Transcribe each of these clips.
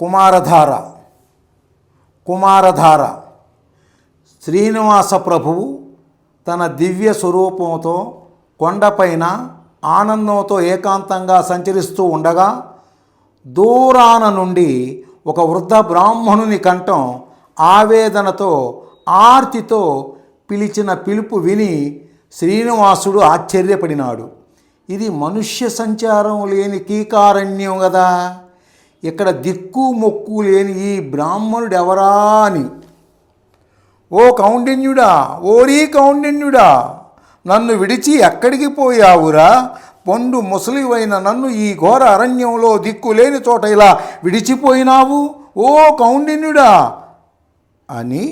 కుమారధార. కుమారధార. శ్రీనివాస ప్రభువు తన దివ్య స్వరూపంతో కొండపైన ఆనందంతో ఏకాంతంగా సంచరిస్తూ ఉండగా దూరాన నుండి ఒక వృద్ధ బ్రాహ్మణుని కంఠం ఆవేదనతో ఆర్తితో పిలిచిన పిలుపు విని శ్రీనివాసుడు ఆశ్చర్యపడినాడు. ఇది మనుష్య సంచారం లేని కీకారణ్యం కదా ఇక్కడ దిక్కు మొక్కు లేని ఈ బ్రాహ్మణుడు ఎవరా అని. ఓ కౌండిన్యుడా ఓరీ కౌండిన్యుడా నన్ను విడిచి ఎక్కడికి పోయావురా? పండు ముసలివైన నన్ను ఈ ఘోర అరణ్యంలో దిక్కులేని చోట ఇలా విడిచిపోయినావు? ఓ కౌండిన్యుడా అని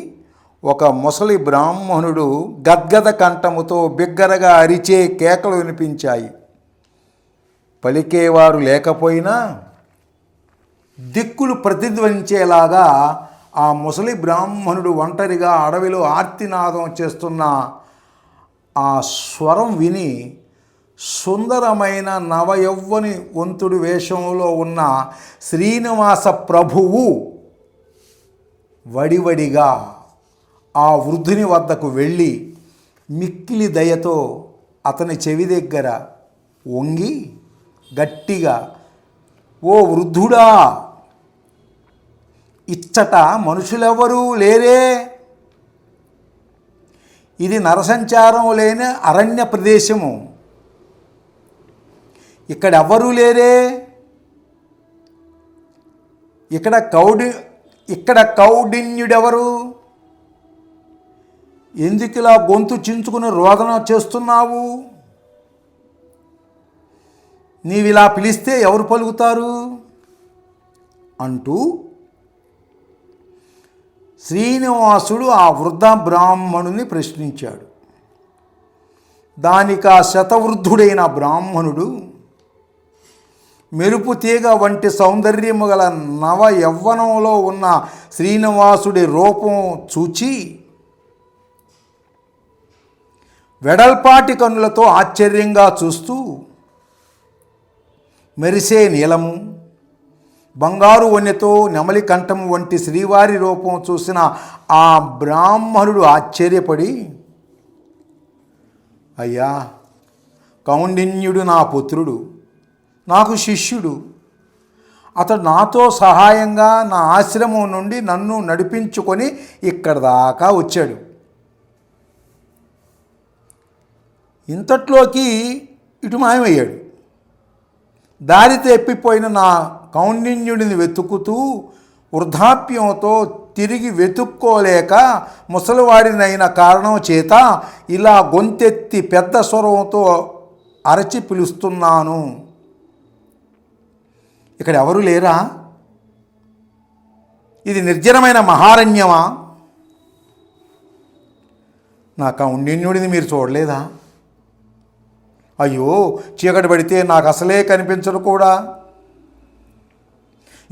ఒక ముసలి బ్రాహ్మణుడు గద్గద కంఠముతో బిగ్గరగా అరిచే కేకలు వినిపించాయి. పలికేవారు లేకపోయినా దిక్కులు ప్రతిధ్వనించేలాగా ఆ ముసలి బ్రాహ్మణుడు ఒంటరిగా అడవిలో ఆర్తినాదం చేస్తున్న ఆ స్వరం విని సుందరమైన నవయౌవని వంతుడి వేషంలో ఉన్న శ్రీనివాస ప్రభువు వడివడిగా ఆ వృద్ధుని వద్దకు వెళ్ళి మిక్కిలి దయతో అతని చెవి దగ్గర వంగి గట్టిగా ఓ వృద్ధుడా! ఇచ్చట మనుషులెవరూ లేరే. ఇది నరసంచారం లేని అరణ్య ప్రదేశము. ఇక్కడ ఎవ్వరూ లేరే. ఇక్కడ కౌడి ఇక్కడ కౌడిన్యుడెవరు? ఎందుకు ఇలా గొంతు చించుకుని రోదన చేస్తున్నావు? నీవిలా పిలిస్తే ఎవరు పలుకుతారు? అంటూ శ్రీనివాసుడు ఆ వృద్ధ బ్రాహ్మణుని ప్రశ్నించాడు. దానికి ఆ శతవృద్ధుడైన బ్రాహ్మణుడు మెరుపు తీగ వంటి సౌందర్యము గల నవ యవ్వనంలో ఉన్న శ్రీనివాసుడి రూపం చూచి వెడల్పాటి కన్నులతో ఆశ్చర్యంగా చూస్తూ మెరిసే నీలము బంగారు వన్నెతో నెమలి కంఠం వంటి శ్రీవారి రూపం చూసిన ఆ బ్రాహ్మణుడు ఆశ్చర్యపడి అయ్యా కౌండిన్యుడు నా పుత్రుడు నాకు శిష్యుడు. అతడు నాతో సహాయంగా నా ఆశ్రమం నుండి నన్ను నడిపించుకొని ఇక్కడ దాకా వచ్చాడు. ఇంతట్లోకి ఇటు మాయమయ్యాడు. దారి తెప్పిపోయిన నా కౌండిన్యుడిని వెతుకుతూ వృద్ధాప్యంతో తిరిగి వెతుక్కోలేక ముసలివాడినైన కారణం చేత ఇలా గొంతెత్తి పెద్ద స్వరంతో అరచి పిలుస్తున్నాను. ఇక్కడ ఎవరు లేరా? ఇది నిర్జనమైన మహారణ్యమా? నా కౌండిన్యుడిని మీరు చూడలేదా? అయ్యో చీకటి పడితే నాకు అసలే కనిపించడు కూడా.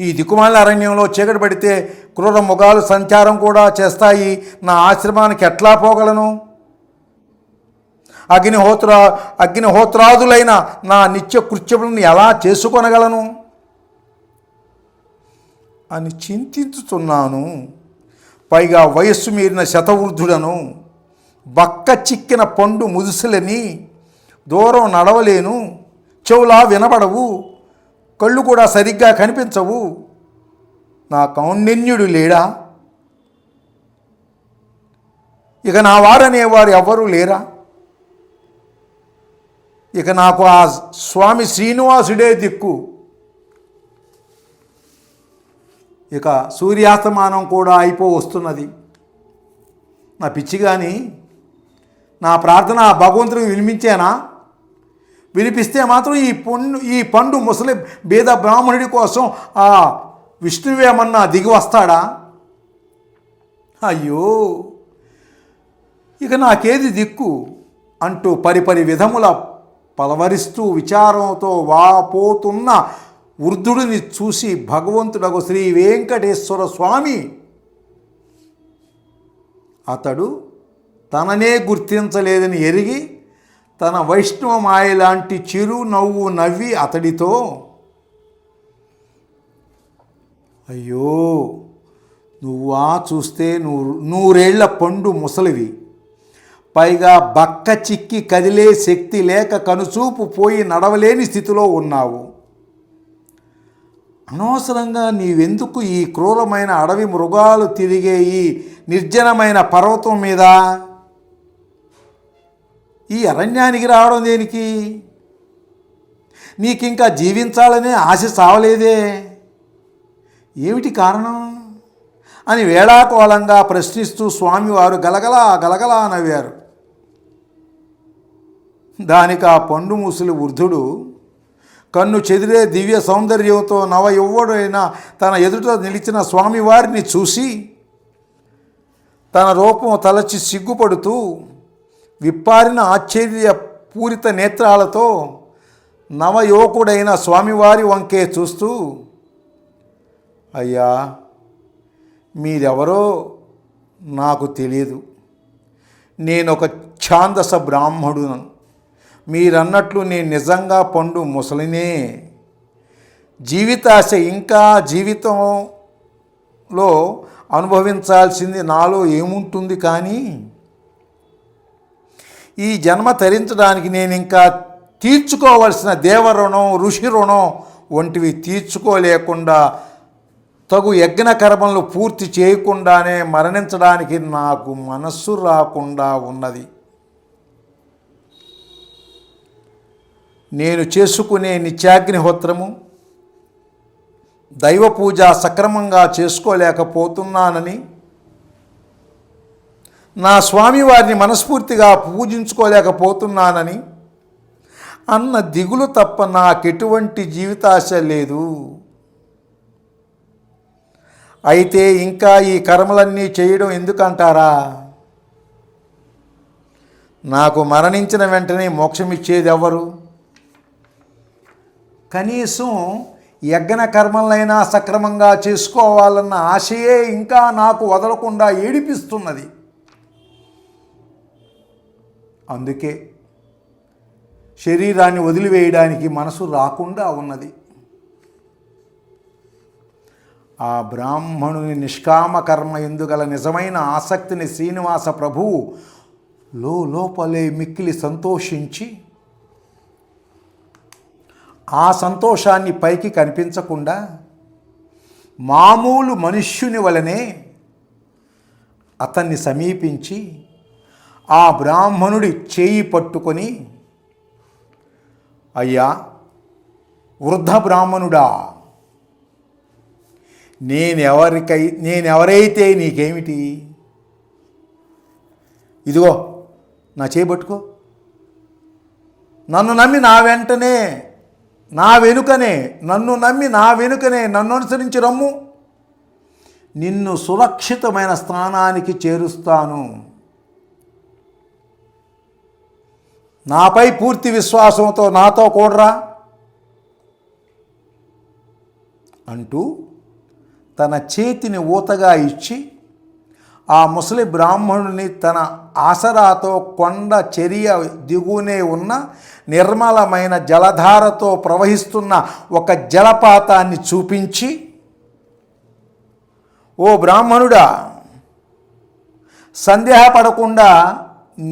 ఈ దిక్కుమాల అరణ్యంలో చీకటి పడితే క్రూర ముఖాలు సంచారం కూడా చేస్తాయి. నా ఆశ్రమానికి ఎట్లా పోగలను? అగ్నిహోత్ర అగ్నిహోత్రాదులైన నా నిత్య కృత్యములను ఎలా చేసుకొనగలను? అని చింతించుతున్నాను. పైగా వయస్సు మీరిన శతవృద్ధుడను బక్క చిక్కిన పండు ముదుసలని దూరం నడవలేను. చెవులా వినబడవు. కళ్ళు కూడా సరిగ్గా కనిపించవు. నా కౌండిన్యుడు లేడా? ఇక నా వారనేవారు ఎవ్వరూ లేరా? ఇక నాకు ఆ స్వామి శ్రీనివాసుడే దిక్కు. ఇక సూర్యాస్తమానం కూడా అయిపో వస్తున్నది. నా పిచ్చి కానీ నా ప్రార్థన భగవంతుడికి వినిపించానా? వినిపిస్తే మాత్రం ఈ పండు ఈ పండు ముసలి బీద బ్రాహ్మణుడి కోసం ఆ విష్ణువేమన్నా దిగి వస్తాడా? అయ్యో ఇక నాకేది దిక్కు? అంటూ పరిపరి విధముల పలవరిస్తూ విచారంతో వాపోతున్న వృద్ధుడిని చూసి భగవంతుడకు శ్రీ వెంకటేశ్వర స్వామి. అతడు తననే గుర్తించలేదని ఎరిగి తన వైష్ణవ మాయ లాంటి చిరు నవ్వు నవ్వి అతడితో అయ్యో నువ్వా చూస్తే నూరు నూరేళ్ళ పండు ముసలివి. పైగా బక్క చిక్కి కదిలే శక్తి లేక కనుచూపు పోయి నడవలేని స్థితిలో ఉన్నావు. అనవసరంగా నీవెందుకు ఈ క్రూరమైన అడవి మృగాలు తిరిగే ఈ నిర్జనమైన పర్వతం మీద? ఈ అరణ్యానికి రావడం దేనికి? నీకింకా జీవించాలనే ఆశ సావలేదే ఏమిటి కారణం? అని వేళాకోళంగా ప్రశ్నిస్తూ స్వామివారు గలగలా గలగలా నవ్వారు. దానికి ఆ పండు ముసలి వృద్ధుడు కన్ను చెదిరే దివ్య సౌందర్యంతో నవ యువ్వడైన తన ఎదుట నిలిచిన స్వామివారిని చూసి తన రూపం తలచి సిగ్గుపడుతూ విప్పారిన ఆశ్చర్య పూరిత నేత్రాలతో నవయువకుడైన స్వామివారి వంకే చూస్తూ అయ్యా మీరెవరో నాకు తెలియదు నేను ఒక ఛాందస బ్రాహ్మడు మీరన్నట్లు నేను నిజంగా పండు ముసలినే. జీవితాశ ఇంకా జీవితంలో అనుభవించాల్సింది నాలో ఏముంటుంది కానీ ఈ జన్మ తరించడానికి నేను ఇంకా తీర్చుకోవలసిన దేవరుణం ఋషి రుణం వంటివి తీర్చుకోలేకుండా తగు యజ్ఞ కర్మలను పూర్తి చేయకుండానే మరణించడానికి నాకు మనస్సు రాకుండా ఉన్నది. నేను చేసుకునే నిత్యాగ్నిహోత్రము దైవ పూజ సక్రమంగా చేసుకోలేకపోతున్నానని నా స్వామివారిని మనస్ఫూర్తిగా పూజించుకోలేకపోతున్నానని అన్న దిగులు తప్ప నాకెటువంటి జీవితాశ లేదు. అయితే ఇంకా ఈ కర్మలన్నీ చేయడం ఎందుకంటారా? నాకు మరణించిన వెంటనే మోక్షం ఇచ్చేది ఎవరు కనీసం యజ్ఞ కర్మలైనా సక్రమంగా చేసుకోవాలన్న ఆశయే ఇంకా నాకు వదలకుండా ఏడిపిస్తున్నది. అందుకే శరీరాన్ని వదిలివేయడానికి మనసు రాకుండా ఉన్నది. ఆ బ్రాహ్మణుని నిష్కామ కర్మ ఎందుగల నిజమైన ఆసక్తిని శ్రీనివాస ప్రభువు లో లోపలే మిక్కిలి సంతోషించి ఆ సంతోషాన్ని పైకి కనిపించకుండా మామూలు మనుష్యుని వలనే అతన్ని సమీపించి ఆ బ్రాహ్మణుడి చేయి పట్టుకొని అయ్యా వృద్ధ బ్రాహ్మణుడా నేనెవరికై నేనెవరైతే నీకేమిటి? ఇదిగో నా చేయబట్టుకో నన్ను నమ్మి నా వెంటనే నా వెనుకనే నన్ను నమ్మి నా వెనుకనే నన్ను అనుసరించి రమ్ము. నిన్ను సురక్షితమైన స్థానానికి చేరుస్తాను. నాపై పూర్తి విశ్వాసంతో నాతో కూడరా? అంటూ తన చేతిని ఊతగా ఇచ్చి ఆ ముసలి బ్రాహ్మణుని తన ఆసరాతో కొండ చర్య దిగునే ఉన్న నిర్మలమైన జలధారతో ప్రవహిస్తున్న ఒక జలపాతాన్ని చూపించి ఓ బ్రాహ్మణుడా సందేహపడకుండా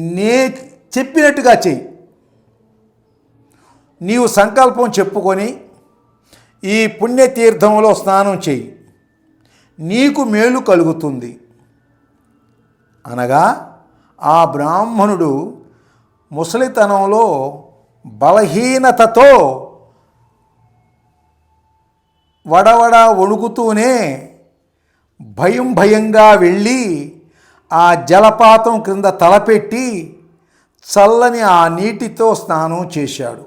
నే చెప్పినట్టుగా చెయ్యి నీవు సంకల్పం చెప్పుకొని ఈ పుణ్యతీర్థంలో స్నానం చెయ్యి నీకు మేలు కలుగుతుంది. అనగా ఆ బ్రాహ్మణుడు ముసలితనంలో బలహీనతతో వడవడ వణుకుతూనే భయం భయంగా వెళ్ళి ఆ జలపాతం క్రింద తలపెట్టి చల్లని ఆ నీటితో స్నానం చేశాడు.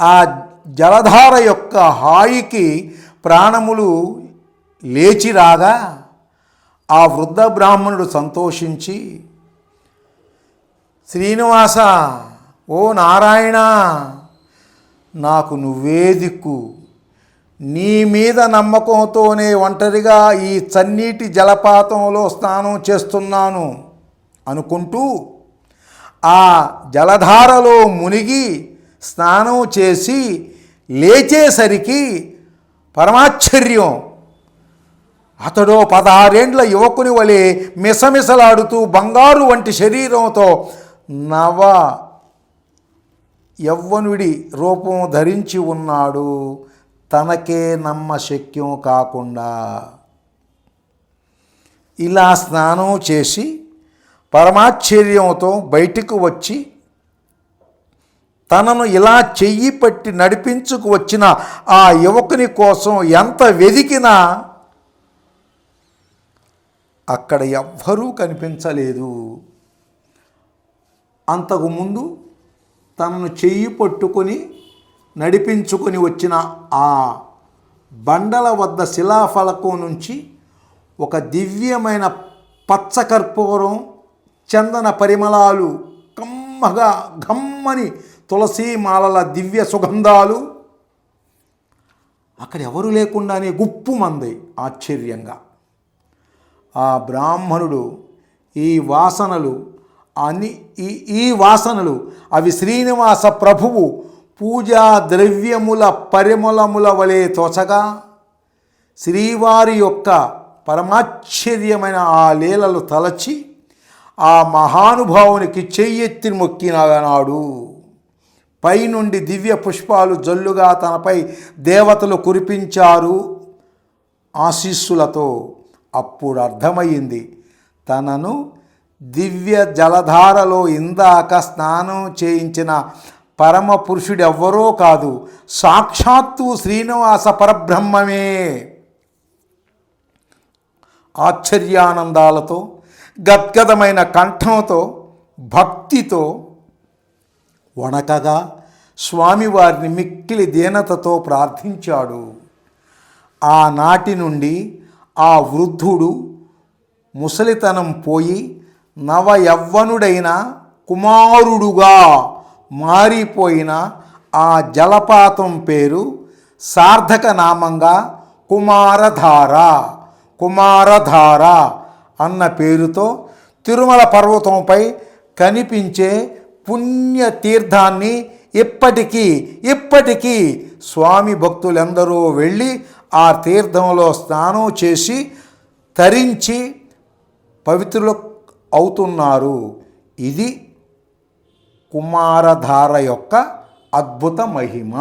ఆ జలధార యొక్క హాయికి ప్రాణములు లేచి రాగా ఆ వృద్ధ బ్రాహ్మణుడు సంతోషించి శ్రీనివాస ఓ నారాయణ నాకు నువ్వే దిక్కు. నీ మీద నమ్మకంతోనే ఒంటరిగా ఈ చన్నీటి జలపాతంలో స్నానం చేస్తున్నాను. అనుకుంటూ ఆ జలధారలో మునిగి స్నానం చేసి లేచేసరికి పరమాశ్చర్యం. అతడు పదహారేండ్ల యువకుని వలె మిసమిసలాడుతూ బంగారు వంటి శరీరంతో నవ యవ్వనుడి రూపం ధరించి ఉన్నాడు. తనకే నమ్మశక్యం కాకుండా ఇలా స్నానం చేసి పరమాశ్చర్యంతో బయటకు వచ్చి తనను ఇలా చెయ్యి పట్టి నడిపించుకు వచ్చిన ఆ యువకుని కోసం ఎంత వెదికినా అక్కడ ఎవ్వరూ కనిపించలేదు. అంతకుముందు తనను చెయ్యి పట్టుకొని నడిపించుకొని వచ్చిన ఆ బండల వద్ద శిలాఫలకం నుంచి ఒక దివ్యమైన పచ్చకర్పూరం చందన పరిమళాలు కమ్మగా గమ్మని తులసి మాలల దివ్య సుగంధాలు. అక్కడ ఎవరు లేకుండానే గుప్పు మంది ఆశ్చర్యంగా. ఆ బ్రాహ్మణుడు ఈ వాసనలు అని ఈ ఈ వాసనలు అవి శ్రీనివాస ప్రభువు పూజా ద్రవ్యముల పరిమళముల వలె తోచగా శ్రీవారి యొక్క పరమాశ్చర్యమైన ఆ లీలలు తలచి ఆ మహానుభావునికి చెయ్యెత్తి మొక్కినాడు పైనుండి దివ్య పుష్పాలు జల్లుగా తనపై దేవతలు కురిపించారు ఆశీస్సులతో. అప్పుడు అర్థమయ్యింది తనను దివ్య జలధారలో ఇందాక స్నానం చేయించిన పరమ పురుషుడెవ్వరో కాదు సాక్షాత్తు శ్రీనివాస పరబ్రహ్మమే. ఆశ్చర్యానందాలతో గద్గదమైన కంఠంతో భక్తితో వణకగా స్వామివారిని మిక్కిలి దీనతతో ప్రార్థించాడు. ఆనాటి నుండి ఆ వృద్ధుడు ముసలితనం పోయి నవ యవ్వనుడైన కుమారుడుగా మారిపోయిన ఆ జలపాతం పేరు సార్థక నామంగా కుమారధార కుమారధార. అన్న పేరుతో తిరుమల పర్వతంపై కనిపించే పుణ్య తీర్థాన్ని ఇప్పటికీ ఇప్పటికీ స్వామి భక్తులందరూ వెళ్ళి ఆ తీర్థంలో స్నానం చేసి తరించి పవిత్రులు అవుతున్నారు. ఇది కుమారధార యొక్క అద్భుత మహిమ.